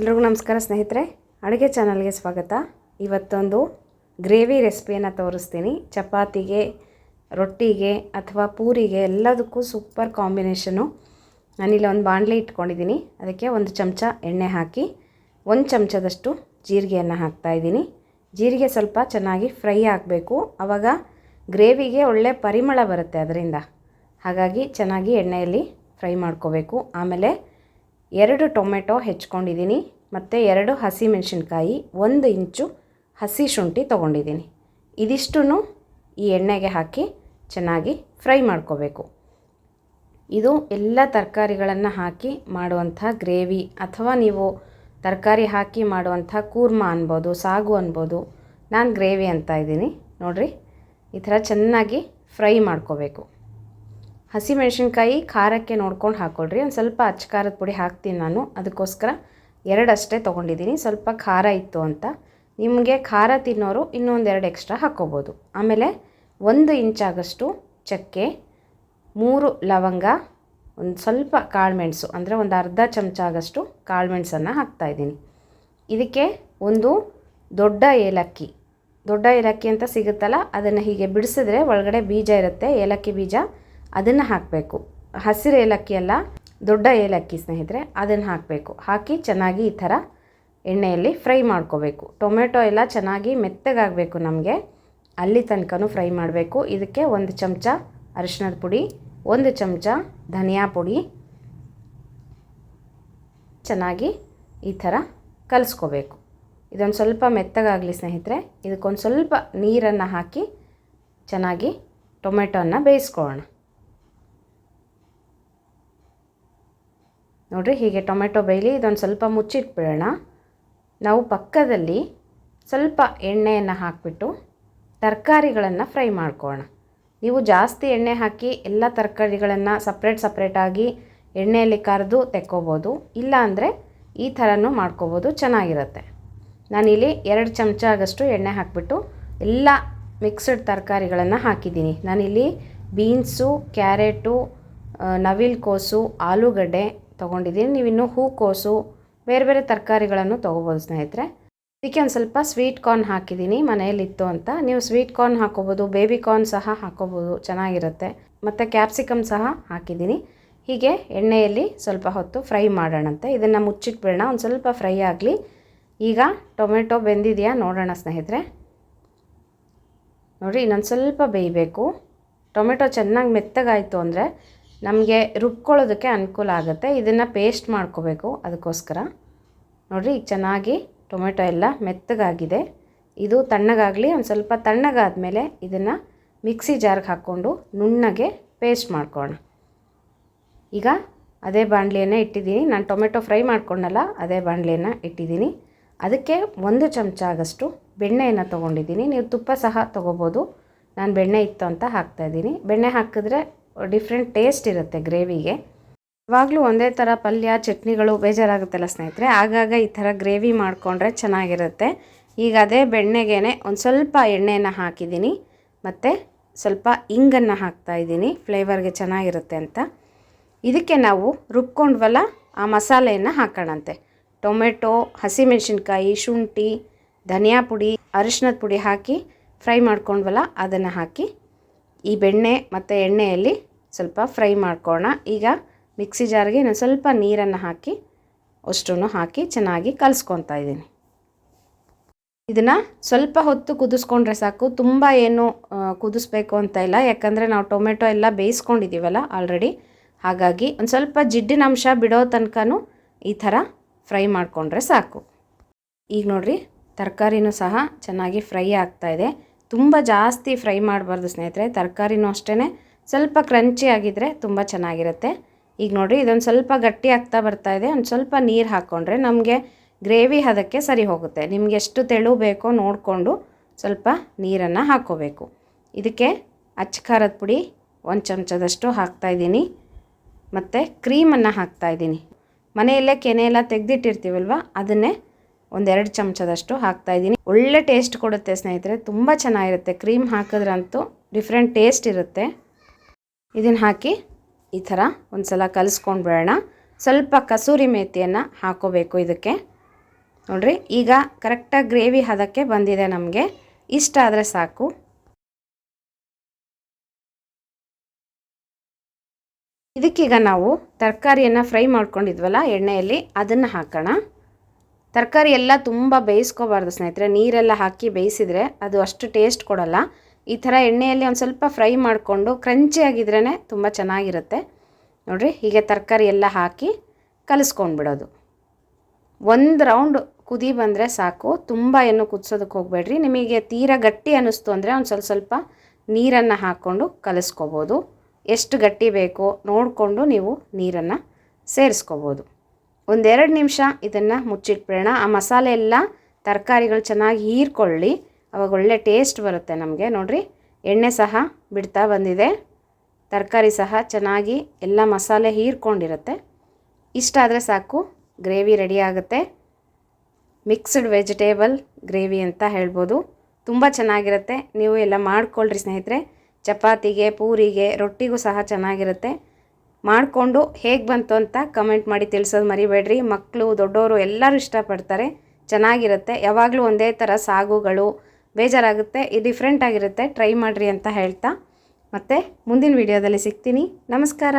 ಎಲ್ರಿಗೂ ನಮಸ್ಕಾರ ಸ್ನೇಹಿತರೆ. ಅಡುಗೆ ಚಾನಲ್ಗೆ ಸ್ವಾಗತ. ಇವತ್ತೊಂದು ಗ್ರೇವಿ ರೆಸಿಪಿಯನ್ನು ತೋರಿಸ್ತೀನಿ. ಚಪಾತಿಗೆ, ರೊಟ್ಟಿಗೆ ಅಥವಾ ಪೂರಿಗೆ ಎಲ್ಲದಕ್ಕೂ ಸೂಪರ್ ಕಾಂಬಿನೇಷನು ನಾನಿಲ್ಲಿ ಒಂದು ಬಾಣಲೆ ಇಟ್ಕೊಂಡಿದ್ದೀನಿ. ಅದಕ್ಕೆ ಒಂದು ಚಮಚ ಎಣ್ಣೆ ಹಾಕಿ, ಒಂದು ಚಮಚದಷ್ಟು ಜೀರಿಗೆಯನ್ನು ಹಾಕ್ತಾಯಿದ್ದೀನಿ ಜೀರಿಗೆ ಸ್ವಲ್ಪ ಚೆನ್ನಾಗಿ ಫ್ರೈ ಆಗಬೇಕು. ಆವಾಗ ಗ್ರೇವಿಗೆ ಒಳ್ಳೆ ಪರಿಮಳ ಬರುತ್ತೆ ಅದರಿಂದ. ಹಾಗಾಗಿ ಚೆನ್ನಾಗಿ ಎಣ್ಣೆಯಲ್ಲಿ ಫ್ರೈ ಮಾಡ್ಕೋಬೇಕು. ಆಮೇಲೆ ಎರಡು ಟೊಮೆಟೊ ಹೆಚ್ಕೊಂಡಿದ್ದೀನಿ ಮತ್ತು ಎರಡು ಹಸಿ ಮೆಣಸಿನ್ಕಾಯಿ ಒಂದು ಇಂಚು ಹಸಿ ಶುಂಠಿ ತೊಗೊಂಡಿದ್ದೀನಿ. ಇದಿಷ್ಟೂ ಈ ಎಣ್ಣೆಗೆ ಹಾಕಿ ಚೆನ್ನಾಗಿ ಫ್ರೈ ಮಾಡ್ಕೋಬೇಕು. ಇದು ಎಲ್ಲ ತರಕಾರಿಗಳನ್ನು ಹಾಕಿ ಮಾಡುವಂಥ ಗ್ರೇವಿ ಅಥವಾ ನೀವು ತರಕಾರಿ ಹಾಕಿ ಮಾಡುವಂಥ ಕೂರ್ಮ ಅನ್ಬೋದು, ಸಾಗು ಅನ್ಬೋದು, ನಾನು ಗ್ರೇವಿ ಅಂತ ಇದ್ದೀನಿ. ನೋಡಿರಿ, ಈ ಥರ ಚೆನ್ನಾಗಿ ಫ್ರೈ ಮಾಡ್ಕೋಬೇಕು. ಹಸಿಮೆಣಸಿನ್ಕಾಯಿ ಖಾರಕ್ಕೆ ನೋಡ್ಕೊಂಡು ಹಾಕ್ಕೊಳ್ರಿ ಒಂದು ಸ್ವಲ್ಪ ಅಚ್ಚ ಖಾರದ ಪುಡಿ ಹಾಕ್ತೀನಿ ನಾನು. ಅದಕ್ಕೋಸ್ಕರ ಎರಡಷ್ಟೇ ತೊಗೊಂಡಿದ್ದೀನಿ. ಸ್ವಲ್ಪ ಖಾರ ಇತ್ತು ಅಂತ. ನಿಮಗೆ ಖಾರ ತಿನ್ನೋರು ಇನ್ನೊಂದು ಎರಡು ಎಕ್ಸ್ಟ್ರಾ ಹಾಕ್ಕೋಬೋದು ಆಮೇಲೆ ಒಂದು ಇಂಚಾಗಷ್ಟು ಚಕ್ಕೆ, ಮೂರು ಲವಂಗ, ಒಂದು ಸ್ವಲ್ಪ ಕಾಳುಮೆಣಸು, ಅಂದರೆ ಒಂದು ಅರ್ಧ ಚಮಚ ಆಗಷ್ಟು ಕಾಳುಮೆಣಸನ್ನು ಹಾಕ್ತಾಯಿದ್ದೀನಿ ಇದಕ್ಕೆ ಒಂದು ದೊಡ್ಡ ಏಲಕ್ಕಿ. ದೊಡ್ಡ ಏಲಕ್ಕಿ ಅಂತ ಸಿಗುತ್ತಲ್ಲ, ಅದನ್ನು ಹೀಗೆ ಬಿಡಿಸಿದ್ರೆ ಒಳಗಡೆ ಬೀಜ ಇರುತ್ತೆ. ಏಲಕ್ಕಿ ಬೀಜ ಅದನ್ನು ಹಾಕಬೇಕು. ಹಸಿರು ಏಲಕ್ಕಿ ಅಲ್ಲ, ದೊಡ್ಡ ಏಲಕ್ಕಿ ಸ್ನೇಹಿತರೆ, ಅದನ್ನು ಹಾಕಬೇಕು. ಹಾಕಿ ಚೆನ್ನಾಗಿ ಈ ಥರ ಎಣ್ಣೆಯಲ್ಲಿ ಫ್ರೈ ಮಾಡ್ಕೋಬೇಕು. ಟೊಮೆಟೊ ಎಲ್ಲ ಚೆನ್ನಾಗಿ ಮೆತ್ತಗಾಗಬೇಕು ನಮಗೆ. ಅಲ್ಲಿ ತನಕನೂ ಫ್ರೈ ಮಾಡಬೇಕು. ಇದಕ್ಕೆ ಒಂದು ಚಮಚ ಅರಿಶಿಣದ ಪುಡಿ, ಒಂದು ಚಮಚ ಧನಿಯಾ ಪುಡಿ. ಚೆನ್ನಾಗಿ ಈ ಥರ ಕಲಿಸ್ಕೋಬೇಕು. ಇದೊಂದು ಸ್ವಲ್ಪ ಮೆತ್ತಗಾಗಲಿ ಸ್ನೇಹಿತರೆ, ಇದಕ್ಕೊಂದು ಸ್ವಲ್ಪ ನೀರನ್ನು ಹಾಕಿ ಚೆನ್ನಾಗಿ ಟೊಮೆಟೊನ ಬೇಯಿಸ್ಕೊಳ್ಳೋಣ. ನೋಡಿರಿ ಹೀಗೆ ಟೊಮೆಟೊ ಬೇಯಲಿ, ಇದೊಂದು ಸ್ವಲ್ಪ ಮುಚ್ಚಿಟ್ಬಿಡೋಣ. ನಾವು ಪಕ್ಕದಲ್ಲಿ ಸ್ವಲ್ಪ ಎಣ್ಣೆಯನ್ನು ಹಾಕಿಬಿಟ್ಟು ತರಕಾರಿಗಳನ್ನು ಫ್ರೈ ಮಾಡ್ಕೊಳ್ಳೋಣ. ನೀವು ಜಾಸ್ತಿ ಎಣ್ಣೆ ಹಾಕಿ ಎಲ್ಲ ತರಕಾರಿಗಳನ್ನು ಸಪ್ರೇಟ್ ಸಪ್ರೇಟಾಗಿ ಎಣ್ಣೆಯಲ್ಲಿ ಕರೆದು ತೆಕ್ಕೋಬೋದು. ಇಲ್ಲ ಅಂದರೆ ಈ ಥರನೂ ಮಾಡ್ಕೋಬೋದು, ಚೆನ್ನಾಗಿರುತ್ತೆ. ನಾನಿಲ್ಲಿ ಎರಡು ಚಮಚ ಆಗಷ್ಟು ಎಣ್ಣೆ ಹಾಕಿಬಿಟ್ಟು ಎಲ್ಲ ಮಿಕ್ಸ್ಡ್ ತರಕಾರಿಗಳನ್ನು ಹಾಕಿದ್ದೀನಿ. ನಾನಿಲ್ಲಿ ಬೀನ್ಸು, ಕ್ಯಾರೆಟು ನವಿಲು ಕೋಸು ಆಲೂಗಡ್ಡೆ ತೊಗೊಂಡಿದ್ದೀನಿ. ನೀವು ಇನ್ನೂ ಹೂಕೋಸು ಬೇರೆ ಬೇರೆ ತರಕಾರಿಗಳನ್ನು ತೊಗೋಬೋದು ಸ್ನೇಹಿತರೆ. ಇದಕ್ಕೆ ಒಂದು ಸ್ವಲ್ಪ ಸ್ವೀಟ್ ಕಾರ್ನ್ ಹಾಕಿದ್ದೀನಿ. ಮನೆಯಲ್ಲಿತ್ತು ಅಂತ. ನೀವು ಸ್ವೀಟ್ ಕಾರ್ನ್ ಹಾಕೋಬೋದು ಬೇಬಿ ಕಾರ್ನ್ ಸಹ ಹಾಕೋಬೋದು. ಚೆನ್ನಾಗಿರುತ್ತೆ. ಮತ್ತು ಕ್ಯಾಪ್ಸಿಕಮ್ ಸಹ ಹಾಕಿದ್ದೀನಿ. ಹೀಗೆ ಎಣ್ಣೆಯಲ್ಲಿ ಸ್ವಲ್ಪ ಹೊತ್ತು ಫ್ರೈ ಮಾಡೋಣಂತೆ. ಇದನ್ನು ಮುಚ್ಚಿಟ್ಬಿಡೋಣ. ಒಂದು ಸ್ವಲ್ಪ ಫ್ರೈ ಆಗಲಿ. ಈಗ ಟೊಮೆಟೊ ಬೆಂದಿದೆಯಾ ನೋಡೋಣ ಸ್ನೇಹಿತರೆ. ನೋಡಿ, ಇನ್ನೊಂದು ಸ್ವಲ್ಪ ಬೇಯಬೇಕು. ಟೊಮೆಟೊ ಚೆನ್ನಾಗಿ ಮೆತ್ತಗಾಯಿತು ಅಂದರೆ ನಮಗೆ ರುಬ್ಕೊಳ್ಳೋದಕ್ಕೆ ಅನುಕೂಲ ಆಗುತ್ತೆ. ಇದನ್ನು ಪೇಸ್ಟ್ ಮಾಡ್ಕೋಬೇಕು ಅದಕ್ಕೋಸ್ಕರ. ನೋಡಿರಿ ಈಗ ಚೆನ್ನಾಗಿ ಟೊಮೆಟೊ ಎಲ್ಲ ಮೆತ್ತಗಾಗಿದೆ. ಇದು ತಣ್ಣಗಾಗಲಿ, ಒಂದು ಸ್ವಲ್ಪ ತಣ್ಣಗಾದ ಮೇಲೆ ಇದನ್ನು ಮಿಕ್ಸಿ ಜಾರ್ಗೆ ಹಾಕ್ಕೊಂಡು ನುಣ್ಣಗೆ ಪೇಸ್ಟ್ ಮಾಡ್ಕೊಳ್ಳೋಣ. ಈಗ ಅದೇ ಬಾಣಲಿಯನ್ನು ಇಟ್ಟಿದ್ದೀನಿ. ನಾನು ಟೊಮೆಟೊ ಫ್ರೈ ಮಾಡ್ಕೊಂಡಲ್ಲ, ಅದೇ ಬಾಣಲಿಯನ್ನು ಇಟ್ಟಿದ್ದೀನಿ. ಅದಕ್ಕೆ ಒಂದು ಚಮಚ ಆಗಷ್ಟು ಬೆಣ್ಣೆಯನ್ನು ತೊಗೊಂಡಿದ್ದೀನಿ. ನೀವು ತುಪ್ಪ ಸಹ ತೊಗೋಬೋದು. ನಾನು ಬೆಣ್ಣೆ ಇತ್ತು ಅಂತ ಹಾಕ್ತಾಯಿದ್ದೀನಿ ಬೆಣ್ಣೆ ಹಾಕಿದ್ರೆ ಡಿಫ್ರೆಂಟ್ ಟೇಸ್ಟ್ ಇರುತ್ತೆ ಗ್ರೇವಿಗೆ. ಯಾವಾಗಲೂ ಒಂದೇ ಥರ ಪಲ್ಯ, ಚಟ್ನಿಗಳು ಬೇಜಾರಾಗುತ್ತಲ್ಲ ಸ್ನೇಹಿತರೆ? ಆಗಾಗ ಈ ಥರ ಗ್ರೇವಿ ಮಾಡಿಕೊಂಡ್ರೆ ಚೆನ್ನಾಗಿರುತ್ತೆ. ಈಗ ಅದೇ ಬೆಣ್ಣೆಗೇ ಒಂದು ಸ್ವಲ್ಪ ಎಣ್ಣೆಯನ್ನು ಹಾಕಿದ್ದೀನಿ. ಮತ್ತು ಸ್ವಲ್ಪ ಇಂಗನ್ನು ಹಾಕ್ತಾಯಿದ್ದೀನಿ ಫ್ಲೇವರ್ಗೆ ಚೆನ್ನಾಗಿರುತ್ತೆ ಅಂತ. ಇದಕ್ಕೆ ನಾವು ರುಬ್ಕೊಂಡ್ವಲ್ಲ, ಆ ಮಸಾಲೆಯನ್ನು ಹಾಕೋಣಂತೆ. ಟೊಮೆಟೊ, ಹಸಿಮೆಣಸಿನ್ಕಾಯಿ, ಶುಂಠಿ, ಧನಿಯಾ ಪುಡಿ ಅರಿಶಿನದ ಪುಡಿ ಹಾಕಿ ಫ್ರೈ ಮಾಡ್ಕೊಂಡ್ವಲ್ಲ, ಅದನ್ನು ಹಾಕಿ ಈ ಬೆಣ್ಣೆ ಮತ್ತು ಎಣ್ಣೆಯಲ್ಲಿ ಸ್ವಲ್ಪ ಫ್ರೈ ಮಾಡ್ಕೋಣ. ಈಗ ಮಿಕ್ಸಿ ಜಾರ್ಗೆ ನಾನು ಸ್ವಲ್ಪ ನೀರನ್ನು ಹಾಕಿ ಅಷ್ಟೂ ಹಾಕಿ ಚೆನ್ನಾಗಿ ಕಲಿಸ್ಕೊತಾ ಇದ್ದೀನಿ. ಇದನ್ನು ಸ್ವಲ್ಪ ಹೊತ್ತು ಕುದಿಸ್ಕೊಂಡ್ರೆ ಸಾಕು. ತುಂಬ ಏನು ಕುದಿಸ್ಬೇಕು ಅಂತ ಇಲ್ಲ. ಯಾಕಂದರೆ ನಾವು ಟೊಮೆಟೊ ಎಲ್ಲ ಬೇಯಿಸ್ಕೊಂಡಿದ್ದೀವಲ್ಲ ಆಲ್ರೆಡಿ ಹಾಗಾಗಿ ಒಂದು ಸ್ವಲ್ಪ ಜಿಡ್ಡಿನ ಅಂಶ ಬಿಡೋ ತನಕನೂ ಈ ಥರ ಫ್ರೈ ಮಾಡಿಕೊಂಡ್ರೆ ಸಾಕು. ಈಗ ನೋಡಿರಿ, ತರಕಾರಿನೂ ಸಹ ಚೆನ್ನಾಗಿ ಫ್ರೈ ಆಗ್ತಾಯಿದೆ ತುಂಬ ಜಾಸ್ತಿ ಫ್ರೈ ಮಾಡಬಾರ್ದು ಸ್ನೇಹಿತರೆ, ತರಕಾರಿನೂ ಅಷ್ಟೇ ಸ್ವಲ್ಪ ಕ್ರಂಚಿ ಆಗಿದ್ದರೆ ತುಂಬ ಚೆನ್ನಾಗಿರುತ್ತೆ. ಈಗ ನೋಡಿರಿ, ಇದೊಂದು ಸ್ವಲ್ಪ ಗಟ್ಟಿ ಆಗ್ತಾ ಬರ್ತಾ ಇದೆ. ಒಂದು ಸ್ವಲ್ಪ ನೀರು ಹಾಕ್ಕೊಂಡ್ರೆ ನಮಗೆ ಗ್ರೇವಿ ಅದಕ್ಕೆ ಸರಿ ಹೋಗುತ್ತೆ. ನಿಮಗೆ ಎಷ್ಟು ತೆಳು ಬೇಕೋ ನೋಡಿಕೊಂಡು ಸ್ವಲ್ಪ ನೀರನ್ನು ಹಾಕ್ಕೋಬೇಕು ಇದಕ್ಕೆ ಅಚ್ಚ ಖಾರದ ಪುಡಿ ಒಂದು ಚಮಚದಷ್ಟು ಹಾಕ್ತಾಯಿದ್ದೀನಿ ಮತ್ತು ಕ್ರೀಮನ್ನು ಹಾಕ್ತಾಯಿದ್ದೀನಿ ಮನೆಯಲ್ಲೇ ಕೆನೆ ಎಲ್ಲ ತೆಗೆದಿಟ್ಟಿರ್ತೀವಲ್ವ, ಅದನ್ನೇ ಒಂದೆರಡು ಚಮಚದಷ್ಟು ಹಾಕ್ತಾಯಿದ್ದೀನಿ ಒಳ್ಳೆ ಟೇಸ್ಟ್ ಕೊಡುತ್ತೆ ಸ್ನೇಹಿತರೆ, ತುಂಬ ಚೆನ್ನಾಗಿರುತ್ತೆ. ಕ್ರೀಮ್ ಹಾಕಿದ್ರಂತೂ ಡಿಫ್ರೆಂಟ್ ಟೇಸ್ಟ್ ಇರುತ್ತೆ. ಇದನ್ನು ಹಾಕಿ ಈ ಥರ ಒಂದು ಸಲ ಕಲಿಸ್ಕೊಂಡು ಬಿಡೋಣ. ಸ್ವಲ್ಪ ಕಸೂರಿ ಮೇಥಿಯನ್ನು ಹಾಕೋಬೇಕು ಇದಕ್ಕೆ. ನೋಡಿರಿ, ಈಗ ಕರೆಕ್ಟಾಗಿ ಗ್ರೇವಿ ಹದಕ್ಕೆ ಬಂದಿದೆ ನಮಗೆ. ಇಷ್ಟ ಆದರೆ ಸಾಕು. ಇದಕ್ಕೀಗ ನಾವು ತರಕಾರಿಯನ್ನು ಫ್ರೈ ಮಾಡ್ಕೊಂಡಿದ್ವಲ್ಲ, ಎಣ್ಣೆಯಲ್ಲಿ ಅದನ್ನು ಹಾಕೋಣ. ತರಕಾರಿ ಎಲ್ಲ ತುಂಬ ಬೇಯಿಸ್ಕೋಬಾರ್ದು ಸ್ನೇಹಿತರೆ. ನೀರೆಲ್ಲ ಹಾಕಿ ಬೇಯಿಸಿದರೆ ಅದು ಅಷ್ಟು ಟೇಸ್ಟ್ ಕೊಡಲ್ಲ. ಈ ಥರ ಎಣ್ಣೆಯಲ್ಲಿ ಒಂದು ಸ್ವಲ್ಪ ಫ್ರೈ ಮಾಡಿಕೊಂಡು ಕ್ರಂಚಿ ಆಗಿದ್ರೇ ತುಂಬ ಚೆನ್ನಾಗಿರುತ್ತೆ. ನೋಡಿರಿ, ಹೀಗೆ ತರಕಾರಿ ಎಲ್ಲ ಹಾಕಿ ಕಲಿಸ್ಕೊಂಡ್ಬಿಡೋದು ಒಂದು ರೌಂಡ್ ಕುದಿ ಬಂದರೆ ಸಾಕು. ತುಂಬ ಏನು ಕುದಿಸೋದಕ್ಕೆ ಹೋಗಬೇಡ್ರಿ. ನಿಮಗೆ ತೀರಾ ಗಟ್ಟಿ ಅನ್ನಿಸ್ತು ಅಂದರೆ ಒಂದು ಸ್ವಲ್ಪ ಸ್ವಲ್ಪ ನೀರನ್ನು ಹಾಕ್ಕೊಂಡು ಕಲಿಸ್ಕೋಬೋದು. ಎಷ್ಟು ಗಟ್ಟಿ ಬೇಕೋ ನೋಡಿಕೊಂಡು ನೀವು ನೀರನ್ನು ಸೇರಿಸ್ಕೋಬೋದು. ಒಂದೆರಡು ನಿಮಿಷ ಇದನ್ನು ಮುಚ್ಚಿಟ್ಬಿಡೋಣ. ಆ ಮಸಾಲೆ ಎಲ್ಲ ತರಕಾರಿಗಳು ಚೆನ್ನಾಗಿ ಹೀರ್ಕೊಳ್ಳಿ. ಅವಾಗ ಒಳ್ಳೆ ಟೇಸ್ಟ್ ಬರುತ್ತೆ ನಮಗೆ. ನೋಡಿರಿ, ಎಣ್ಣೆ ಸಹ ಬಿಡ್ತಾ ಬಂದಿದೆ. ತರಕಾರಿ ಸಹ ಚೆನ್ನಾಗಿ ಎಲ್ಲ ಮಸಾಲೆ ಹೀರ್ಕೊಂಡಿರುತ್ತೆ. ಇಷ್ಟ ಆದರೆ ಸಾಕು, ಗ್ರೇವಿ ರೆಡಿ ಆಗುತ್ತೆ. ಮಿಕ್ಸ್ಡ್ ವೆಜಿಟೇಬಲ್ ಗ್ರೇವಿ ಅಂತ ಹೇಳ್ಬೋದು. ತುಂಬ ಚೆನ್ನಾಗಿರುತ್ತೆ. ನೀವು ಎಲ್ಲ ಮಾಡ್ಕೊಳ್ರಿ ಸ್ನೇಹಿತರೆ. ಚಪಾತಿಗೆ, ಪೂರಿಗೆ, ರೊಟ್ಟಿಗೂ ಸಹ ಚೆನ್ನಾಗಿರುತ್ತೆ. ಮಾಡಿಕೊಂಡು ಹೇಗೆ ಬಂತು ಅಂತ ಕಮೆಂಟ್ ಮಾಡಿ ತಿಳಿಸೋದು ಮರಿಬೇಡ್ರಿ. ಮಕ್ಕಳು ದೊಡ್ಡವರು ಎಲ್ಲರೂ ಇಷ್ಟಪಡ್ತಾರೆ. ಚೆನ್ನಾಗಿರುತ್ತೆ. ಯಾವಾಗಲೂ ಒಂದೇ ಥರ ಸಾಗುಗಳು, ಬೇಜಾರಾಗುತ್ತೆ. ಇದು ಡಿಫ್ರೆಂಟ್ ಆಗಿರುತ್ತೆ. ಟ್ರೈ ಮಾಡಿರಿ ಅಂತ ಹೇಳ್ತಾ. ಮತ್ತು ಮುಂದಿನ ವಿಡಿಯೋದಲ್ಲಿ ಸಿಗ್ತೀನಿ. ನಮಸ್ಕಾರ.